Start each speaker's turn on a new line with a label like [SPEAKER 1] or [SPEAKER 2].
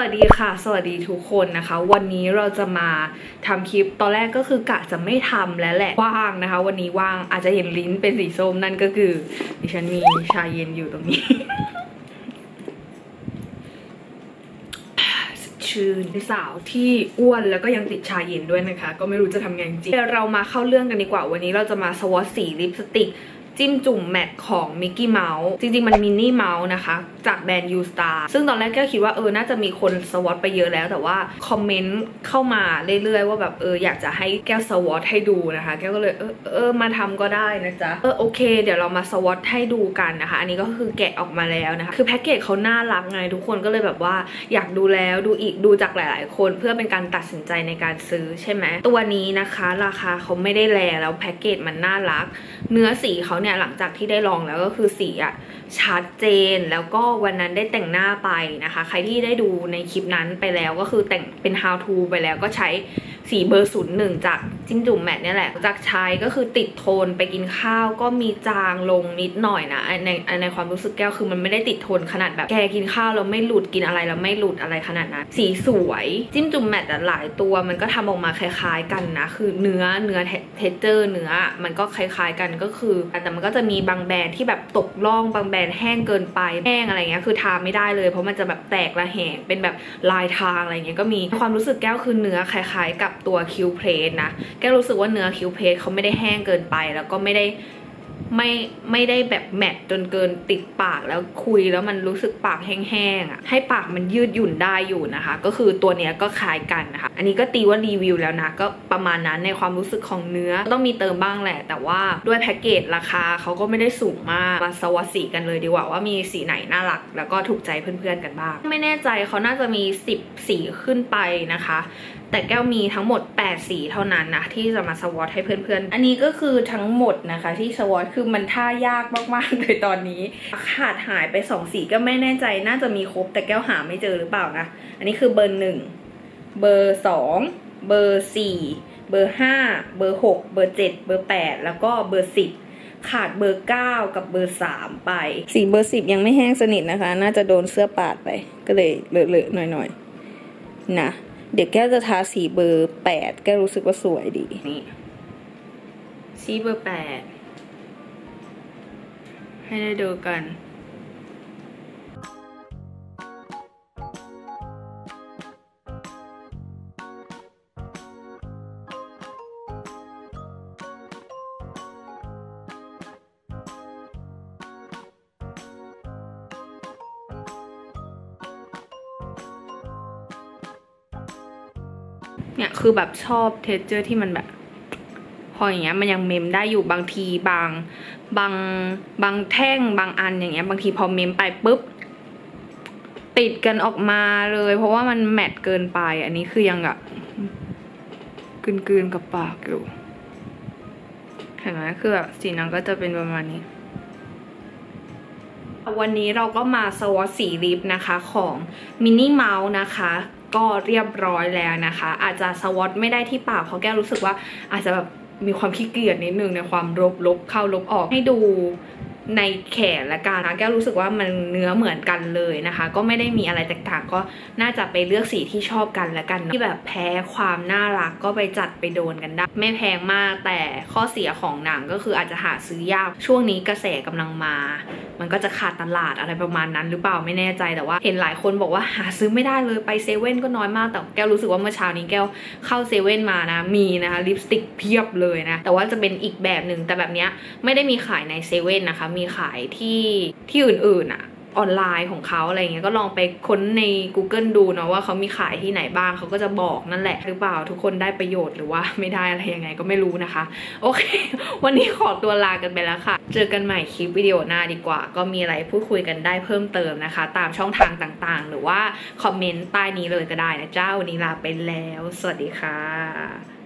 [SPEAKER 1] สวัสดีค่ะ สวัสดีทุกคนนะคะ วันนี้เราจะมาทำคลิปตอนแรกก็คือกะจะไม่ทำแล้วแหละว่างนะคะ วันนี้ว่างอาจจะเห็นลิ้นเป็นสีส้มนั่นก็คือดิฉันมีชาเย็นอยู่ตรงนี้ชื่นสาวที่อ้วนแล้วก็ยังติดชาเย็นด้วยนะคะ ก็ไม่รู้จะทำไงจริงเรามาเข้าเรื่องกันดีกว่าวันนี้เราจะมาสวอตสีลิปสติก จิ้มจุ่มแมทของมิกกี้เมาส์จริงๆ มันมินนี่เมาส์นะคะ จากแบรนด์ยูสตาร์ซึ่งตอนแรกแก้วคิดว่าเออน่าจะมีคนสวอตไปเยอะแล้ว แต่ว่าคอมเมนต์เข้ามาเรื่อยๆ ว่าแบบเอออยากจะให้แก้วสวอตให้ดูนะคะ แก้วก็เลยเออเออมาทำก็ได้นะจ๊ะเออโอเค เดี๋ยวเรามาสวอตให้ดูกันนะคะ อันนี้ก็คือแกะออกมาแล้วนะคะ คือแพ็กเกจเขาน่ารักไงทุกคนก็เลยแบบว่าอยากดูแล้วดูอีกดูจากหลาย ๆ คนเพื่อเป็นการตัดสินใจในการซื้อใช่ไหมตัวนี้นะคะ ราคาเขาไม่ได้แรงแล้วแพ็กเกจมันน่ารัก เนื้อสีเขาเนี่ยหลังจากที่ได้ลองแล้วก็คือสีอะชัดเจนแล้วก็วันนั้นได้แต่งหน้าไปนะคะ ใครที่ได้ดูในคลิปนั้นไปแล้วก็คือแต่งเป็น how to ไปแล้วก็ใช้ สีเบอร์ศูนย์หนึ่งจากจิ้มจุ่มแมทเนี่ยแหละ จากใช้ก็คือติดโทนไปกินข้าวก็มีจางลงนิดหน่อยนะในในความรู้สึกแก้วคือมันไม่ได้ติดโทนขนาดแบบแกกินข้าวแล้วไม่หลุดกินอะไรแล้วไม่หลุดอะไรขนาดนั้น สีสวยจิ้มจุ่มแมทหลายตัวมันก็ทำออกมาคล้ายๆกันนะ คือเนื้อเนื้อเทเจอร์เนื้อมันก็คล้ายๆกันก็คือ แต่มันก็จะมีบางแบรนด์ที่แบบตกล่องบางแบรนด์แห้งเกินไปแห้งอะไรเงี้ยคือทาไม่ได้เลย เพราะมันจะแบบแตกระแหงเป็นแบบลายทางอะไรเงี้ยก็มีความรู้สึกแก้วคือเนื้อคล้ายๆกับตัวคิวเพลสนะแก้รู้สึกว่าเนื้อคิวเพลสเขาไม่ได้แห้งเกินไป แล้วก็ไม่ได้ไม่ไม่ได้แบบแมตจนเกินติดปากแล้วคุยแล้วมันรู้สึกปากแห้งๆอะให้ปากมันยืดหยุ่นได้อยู่นะคะ ก็คือตัวเนี้ยก็คล้ายกันนะคะ อันนี้ก็ตีว่ารีวิวแล้วนะก็ประมาณนั้นในความรู้สึกของเนื้อต้องมีเติมบ้างแหละ แต่ว่าด้วยแพ็กเกจราคาเขาก็ไม่ได้สูงมากมาสวัสสีกันเลยดีกว่าว่ามีสีไหนน่ารัก แล้วก็ถูกใจเพื่อนๆกันบ้าง ไม่แน่ใจเขาน่าจะมี 10 สีขึ้นไปนะคะ แต่แก้วมีทั้งหมด 8 สีเท่านั้นนะที่จะมาสวอตให้เพื่อนๆ อันนี้ก็คือทั้งหมดนะคะที่สวอตคือมันท่ายากมากๆเลยตอนนี้ขาดหายไป2สีก็ไม่แน่ใจน่าจะมีครบแต่แก้วหาไม่เจอหรือเปล่านะ อันนี้คือเบอร์หนึ่ง เบอร์สองเบอร์สี่เบอร์ห้าเบอร์หกเบอร์เจ็ดเบอร์แปดแล้วก็เบอร์สิบขาดเบอร์เก้ากับเบอร์สามไป สีเบอร์สิบยังไม่แห้งสนิทนะคะ น่าจะโดนเสื้อปาดไป ก็เลยเลอะๆหน่อยๆนะเดี๋ยวแก้วจะทาสีเบอร์แปดแก้วรู้สึกว่าสวยดีนี่สีเบอร์แปดให้ได้ดูกัน เนี่ยคือแบบชอบเทคเจอร์ที่มันแบบ พออย่างเงี้ยมันยังเมมได้อยู่บางทีบางบางบางแท่งบางอันอย่างเงี้ย บางทีพอเมมไปปุ๊บ ติดกันออกมาเลย เพราะว่ามันแมทเกินไป อันนี้คือยังแบบกืนๆกับปากอยู่เห็นไหมคือแบบสีนั้นก็จะเป็นประมาณนี้ วันนี้เราก็มาสวอตสีลิปนะคะของมินนี่เมาส์นะคะ ก็เรียบร้อยแล้วนะคะ อาจจะสวอตไม่ได้ที่ปากเพราะแก้วรู้สึกว่าอาจจะแบบมีความขี้เกียจนิดนึงในความลบลบเข้าลบออกให้ดู ในแขนละกันนะแก้วรู้สึกว่ามันเนื้อเหมือนกันเลยนะคะ ก็ไม่ได้มีอะไรแตกต่างก็น่าจะไปเลือกสีที่ชอบกันละกันที่แบบแพ้ความน่ารักก็ไปจัดไปโดนกันได้ ไม่แพงมากแต่ข้อเสียของหนังก็คืออาจจะหาซื้อยากช่วงนี้กระแสกำลังมา มันก็จะขาดตลาดอะไรประมาณนั้น หรือเปล่าไม่แน่ใจแต่ว่า เห็นหลายคนบอกว่าหาซื้อไม่ได้เลยไปเซเว่นก็น้อยมากแต่แก้วรู้สึกว่าเมื่อเช้านี้แก้วเข้าเซเว่นมานะมีนะคะลิปสติกเพียบเลยนะแต่ว่าจะเป็นอีกแบบหนึ่งแต่แบบนี้ไม่ได้มีขายในเซเว่นนะคะมีขายที่ที่อื่นๆอะออนไลน์ของเขาอะไรเงี้ยก็ลองไปค้นใน Google ดูเนาะว่าเขามีขายที่ไหนบ้างเขาก็จะบอกนั่นแหละหรือเปล่าทุกคนได้ประโยชน์หรือว่าไม่ได้อะไรยังไงก็ไม่รู้นะคะ โอเค วันนี้ขอตัวลากันไปแล้วค่ะ เจอกันใหม่คลิปวิดีโอหน้าดีกว่า ก็มีอะไรพูดคุยกันได้เพิ่มเติมนะคะ ตามช่องทางต่างๆ หรือว่าคอมเมนต์ใต้นี้เลยก็ได้นะเจ้าวันนี้ลาไปแล้ว สวัสดีค่ะ